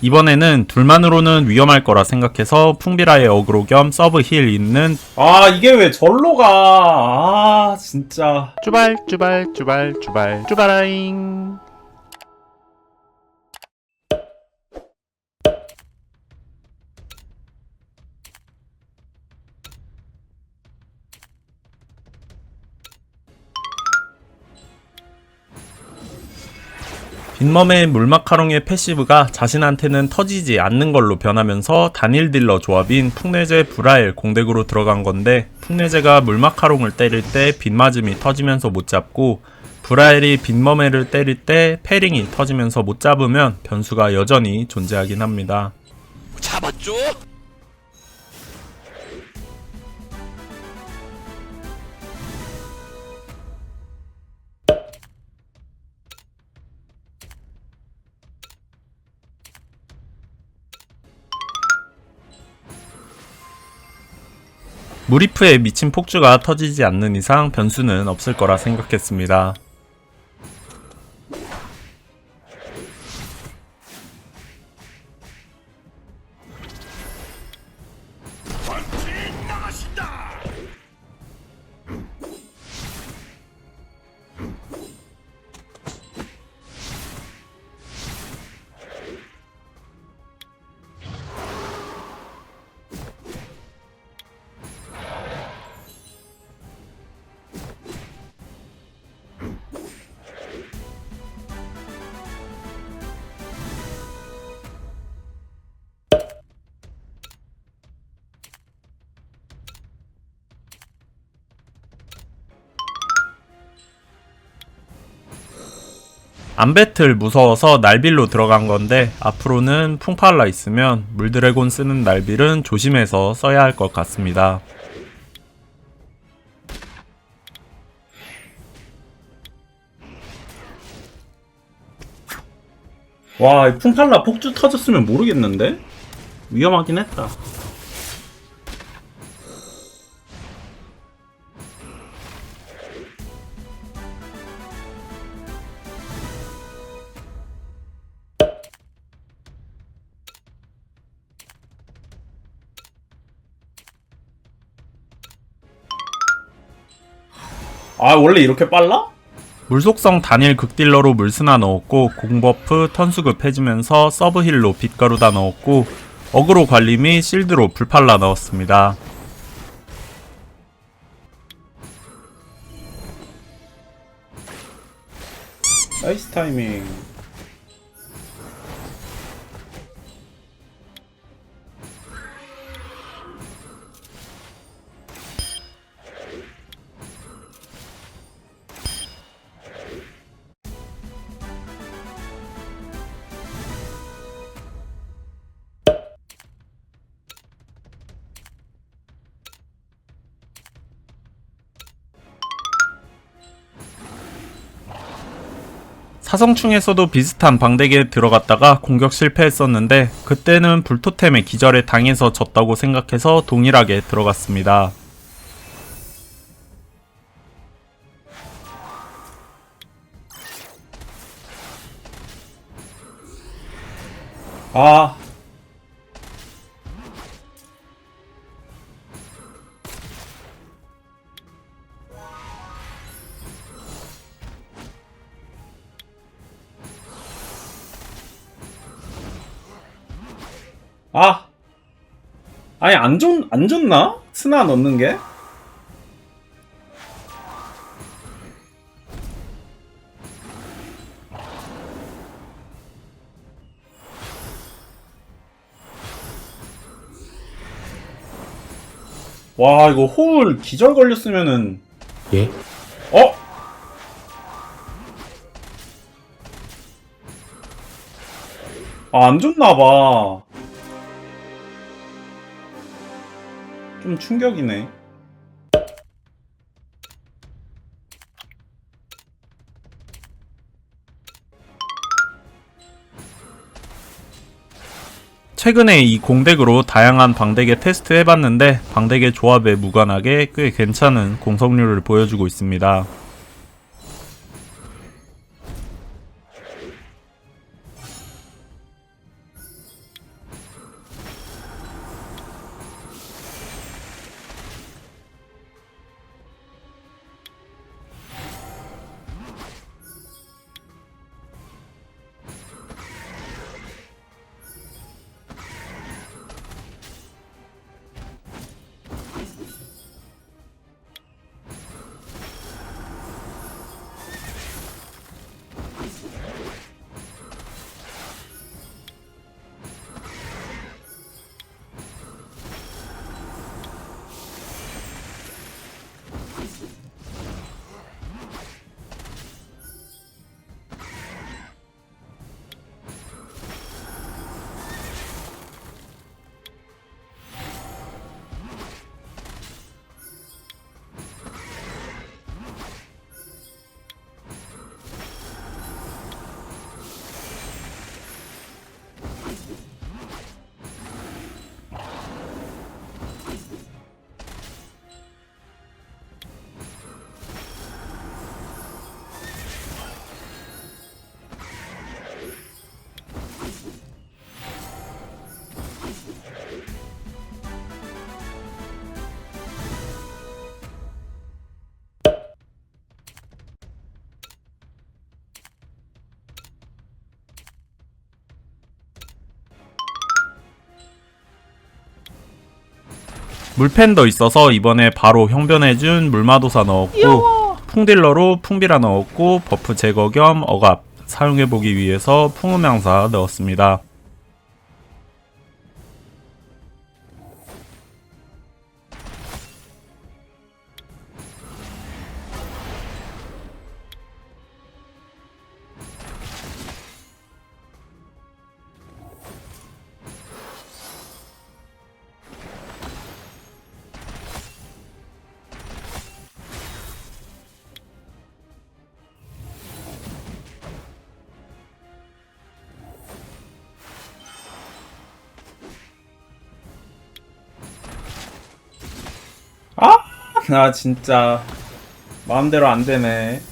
이번에는 둘만으로는 위험할 거라 생각해서 풍비라의 어그로 겸 서브 힐 있는 아 이게 왜 절로 가? 아 진짜. 쭈발 쭈발 쭈발 쭈발 쭈바라잉 빈멈의 물마카롱의 패시브가 자신한테는 터지지 않는 걸로 변하면서 단일 딜러 조합인 풍내제 브라일 공덱으로 들어간 건데 풍내제가 물마카롱을 때릴 때 빈맞음이 터지면서 못 잡고 브라일이 빈머메를 때릴 때 패링이 터지면서 못 잡으면 변수가 여전히 존재하긴 합니다. 잡았죠? 무리프에 미친 폭주가 터지지 않는 이상 변수는 없을 거라 생각했습니다. 안배틀 무서워서 날빌로 들어간 건데 앞으로는 풍팔라 있으면 물드래곤 쓰는 날빌은 조심해서 써야 할 것 같습니다. 와이 풍팔라 폭주 터졌으면 모르겠는데? 위험하긴 했다. 아 원래 이렇게 빨라? 물속성 단일 극딜러로 물스나 넣었고 공버프 턴수급 해주면서 서브힐로 빛가루다 넣었고 어그로 관리 및 실드로 불팔라 넣었습니다. 나이스 타이밍. 사성충에서도 비슷한 방대기에 들어갔다가 공격 실패했었는데 그때는 불토템의 기절에 당해서 졌다고 생각해서 동일하게 들어갔습니다. 아. 아. 아니 안 좋, 안 좋나? 스나 넣는 게? 와 이거 호울 기절 걸렸으면은 예? 어? 아, 안 좋나봐. 좀 충격이네. 최근에 이 공덱으로 다양한 방덱에 테스트 해봤는데 방덱의 조합에 무관하게 꽤 괜찮은 공성률을 보여주고 있습니다. 물팬더 있어서 이번에 바로 형변해준 물마도사 넣었고 풍딜러로 풍비라 넣었고 버프 제거 겸 억압 사용해보기 위해서 풍음향사 넣었습니다. 아, 나 진짜 마음대로 안 되네.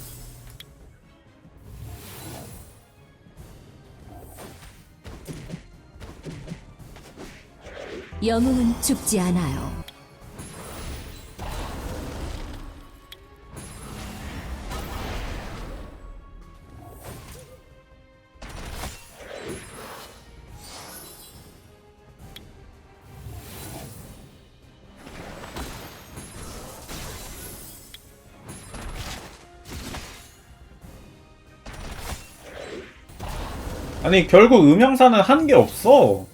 영웅은 죽지 않아요. 아니 결국 음향사는 한 게 없어.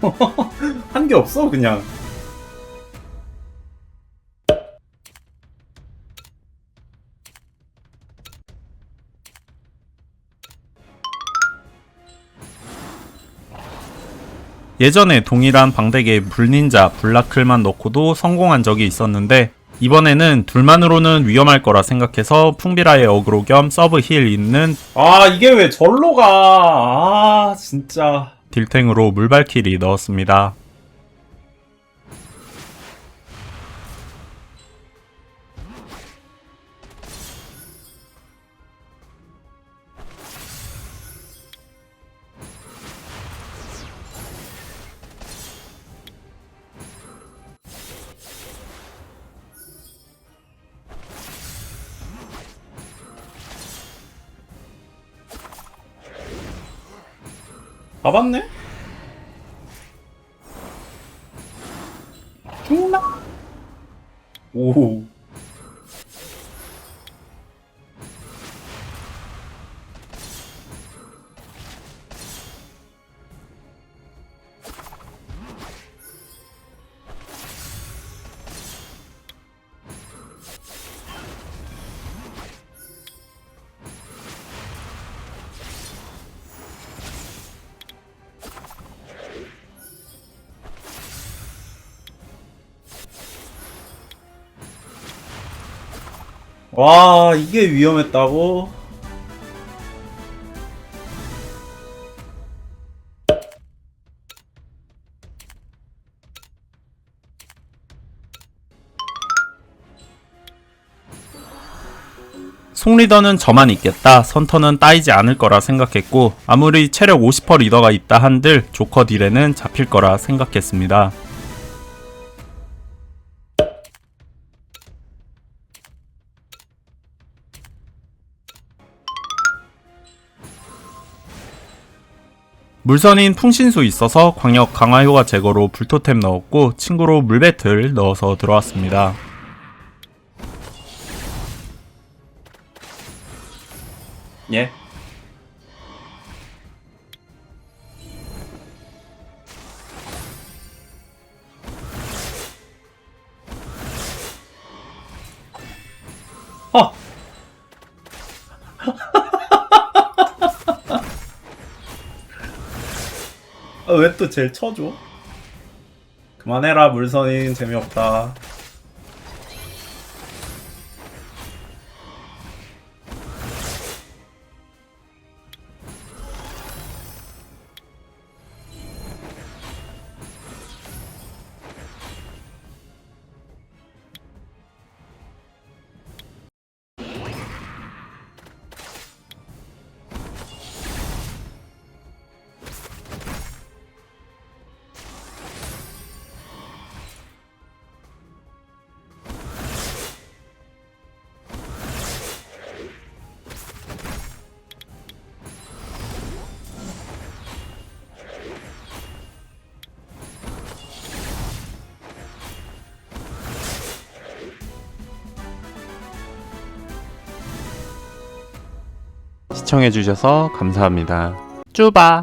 한 게 없어 그냥. 예전에 동일한 방대계 불닌자 블라클만 넣고도 성공한 적이 있었는데 이번에는 둘만으로는 위험할 거라 생각해서 풍비라의 어그로 겸 서브 힐 있는 아 이게 왜 절로 가? 아 진짜. 딜탱으로 물발키리 넣었습니다. 가봤네? 죽나? 오. 와 이게 위험했다고? 송리더는 저만 있겠다, 선터는 따이지 않을 거라 생각했고 아무리 체력 50% 리더가 있다 한들 조커 딜에는 잡힐 거라 생각했습니다. 물선인 풍신수 있어서 광역 강화 효과 제거로 불토템 넣었고 친구로 물배틀 넣어서 들어왔습니다. 예. 왜또 제일 쳐줘? 그만해라 물선인 재미없다. 시청해주셔서 감사합니다. 쭈바!